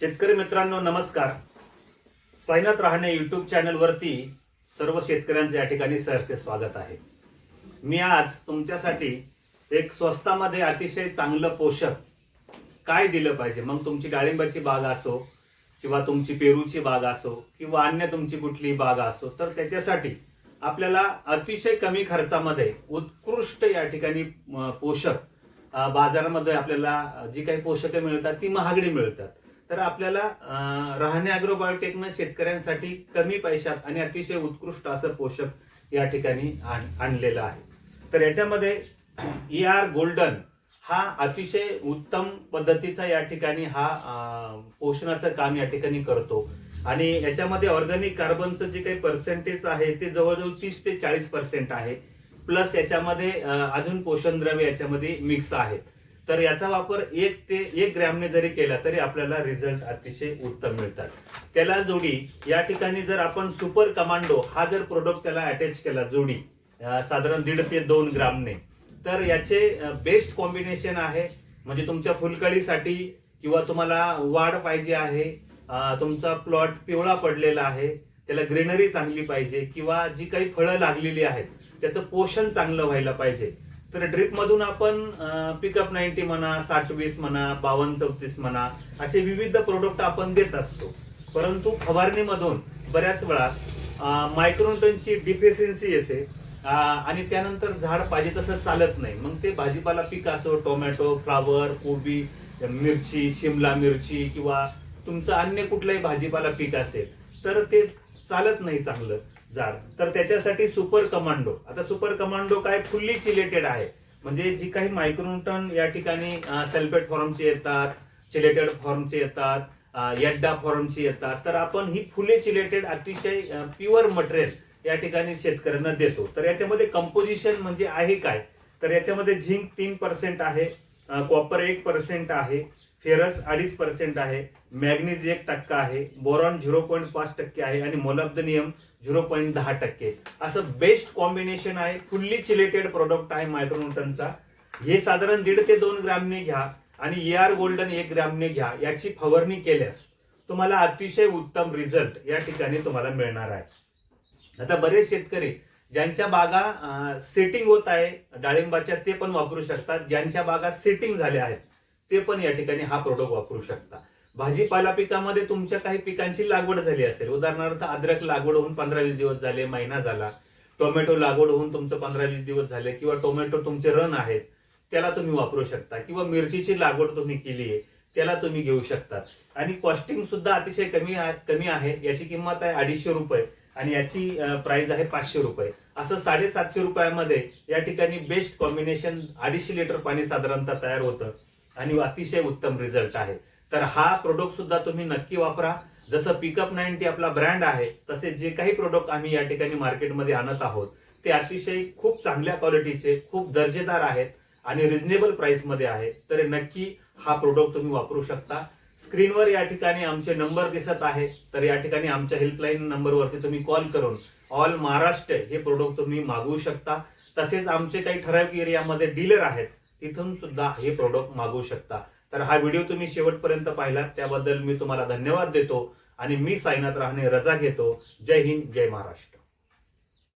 शेतकरी मित्रांनो नमस्कार. साईनाथ राहणे युट्यूब चॅनलवरती सर्व शेतकऱ्यांचे या ठिकाणी सहर्षे स्वागत आहे. मी आज तुमच्यासाठी एक स्वस्तामध्ये अतिशय चांगलं पोषक काय दिलं पाहिजे? मग तुमची डाळिंबाची बाग असो किंवा तुमची पेरूची बाग असो किंवा अन्य तुमची कुठली बाग असो तर त्याच्यासाठी आपल्याला अतिशय कमी खर्चामध्ये उत्कृष्ट या ठिकाणी पोषक बाजारामध्ये आपल्याला जी काही पोषकं मिळतात ती महागडी मिळतात. तर आपल्याला राहणे रहाणे अॅग्रोबायोटेकनं शेतकऱ्यांसाठी कमी पैशात आणि अतिशय उत्कृष्ट असं पोषक या ठिकाणी आण- आणलेलं आहे. तर याच्यामध्ये ई आर गोल्डन हा अतिशय उत्तम पद्धतीचा या ठिकाणी हा पोषणाचं काम या ठिकाणी करतो. आणि याच्यामध्ये ऑर्गॅनिक कार्बनचं जे काही पर्सेंटेज आहे ते जवळजवळ तीस ते चाळीस पर्सेंट आहे. प्लस याच्यामध्ये अजून पोषण द्रव्य याच्यामध्ये मिक्स आहेत. तर याचा वापर एक ते एक ग्रॅमने जरी केला तरी आपल्याला रिझल्ट अतिशय उत्तम मिळतात. त्याला जोडी या ठिकाणी जर आपण सुपर कमांडो हा जर प्रोडक्ट त्याला अटॅच केला जोडी साधारण दीड ते दोन ग्रामने तर याचे बेस्ट कॉम्बिनेशन आहे. म्हणजे तुमच्या फुलकळीसाठी किंवा तुम्हाला वाढ पाहिजे आहे तुमचा प्लॉट पिवळा पडलेला आहे त्याला ग्रीनरी चांगली पाहिजे किंवा जी काही फळं लागलेली आहेत त्याचं पोषण चांगलं व्हायला पाहिजे तर ड्रिप मधून आपण पिकअप नाईन्टी म्हणा साठ वीस म्हणा बावन्न चौतीस म्हणा असे विविध प्रोडक्ट आपण देत असतो. परंतु फवारणीमधून बऱ्याच वेळा मायक्रोन्टनची डिफिशियन्सी येते आणि त्यानंतर झाड पाहिजे तसं चालत नाही. मग ते भाजीपाला पीक असो टोमॅटो फ्लावर कोबी मिरची शिमला मिरची किंवा तुमचं अन्य कुठलंही भाजीपाला पीक असेल तर ते चालत नाही चांगलं. झाड तर त्याच्यासाठी सुपर कमांडो. आता सुपर कमांडो काय फुल्ली चिलेटेड आहे. म्हणजे जी काही मायक्रोन्टन या ठिकाणी सल्फेट फॉर्मचे येतात चिलेटेड फॉर्मचे येतात यड्डा फॉर्मची येतात. तर आपण ही फुले चिलेटेड अतिशय प्युअर मटेरियल या ठिकाणी शेतकऱ्यांना देतो. तर याच्यामध्ये कंपोजिशन म्हणजे आहे काय? तर याच्यामध्ये झिंक तीन पर्सेंट आहे कॉपर एक पर्सेंट आहे फेरस अडीच पर्सेंट आहे. मॅग्नीज एक टक्का आहे. बोरॉन झिरो पॉईंट पाच टक्के आहे आणि मोलब्दनियम झिरो पॉईंट दहा टक्के. असं बेस्ट कॉम्बिनेशन आहे. फुल्ली चिलेटेड प्रोडक्ट आहे मायक्रोन्यूटनचा हे साधारण दीड ते दोन ग्रॅमने घ्या आणि ए आर गोल्डन एक ग्रॅमने घ्या. याची फवारणी केल्यास तुम्हाला अतिशय उत्तम रिझल्ट या ठिकाणी तुम्हाला मिळणार आहे. आता बरेच शेतकरी ज्यांच्या बागा सेटिंग होत आहे डाळिंबाच्या ते पण वापरू शकतात. ज्यांच्या बागा सेटिंग झाल्या आहेत ते पण या ठिकाणी हा प्रोडक्ट वापरू शकता. भाजीपाला पिकामध्ये तुमच्या काही पिकांची लागवड झाली असेल. उदाहरणार्थ अद्रक लागवड होऊन पंधरा वीस दिवस झाले महिना झाला. टोमॅटो लागवड होऊन तुमचं पंधरा वीस दिवस झाले किंवा टोमॅटो तुमचे रन आहेत त्याला तुम्ही वापरू शकता. किंवा मिरचीची लागवड तुम्ही केली आहे त्याला तुम्ही घेऊ शकता. आणि कॉस्टिंग सुद्धा अतिशय कमी कमी आहे. याची किंमत आहे अडीचशे रुपये आणि याची प्राइस आहे पाचशे रुपये. असं साडेसातशे रुपयामध्ये या ठिकाणी बेस्ट कॉम्बिनेशन अडीचशे लिटर पाणी साधारणतः तयार होतं. आणि अतिशय उत्तम रिझल्ट आहे. तर हा प्रोडक्ट सुद्धा तुम्ही नक्की वापरा. जसं पिकअप नाईन्टी आपला ब्रँड आहे तसे जे काही प्रोडक्ट आम्ही या ठिकाणी मार्केटमध्ये आणत आहोत ते अतिशय खूप चांगल्या क्वालिटीचे खूप दर्जेदार आहेत आणि रिझनेबल प्राइसमध्ये आहे. तर नक्की हा प्रोडक्ट तुम्ही वापरू शकता. स्क्रीनवर या ठिकाणी आमचे नंबर दिसत आहे. तर या ठिकाणी आमच्या हेल्पलाईन नंबरवरती तुम्ही कॉल करून ऑल महाराष्ट्र हे प्रोडक्ट तुम्ही मागवू शकता. तसेच आमचे काही ठराविक एरियामध्ये डीलर आहेत. तिथून सुद्धा हे प्रोडक्ट मागवू शकता. तर हा व्हिडिओ तुम्ही शेवटपर्यंत पाहिला. त्याबद्दल मी तुम्हाला धन्यवाद देतो. आणि मी साईनाथ राहणे रजा घेतो. जय हिंद जय महाराष्ट्र.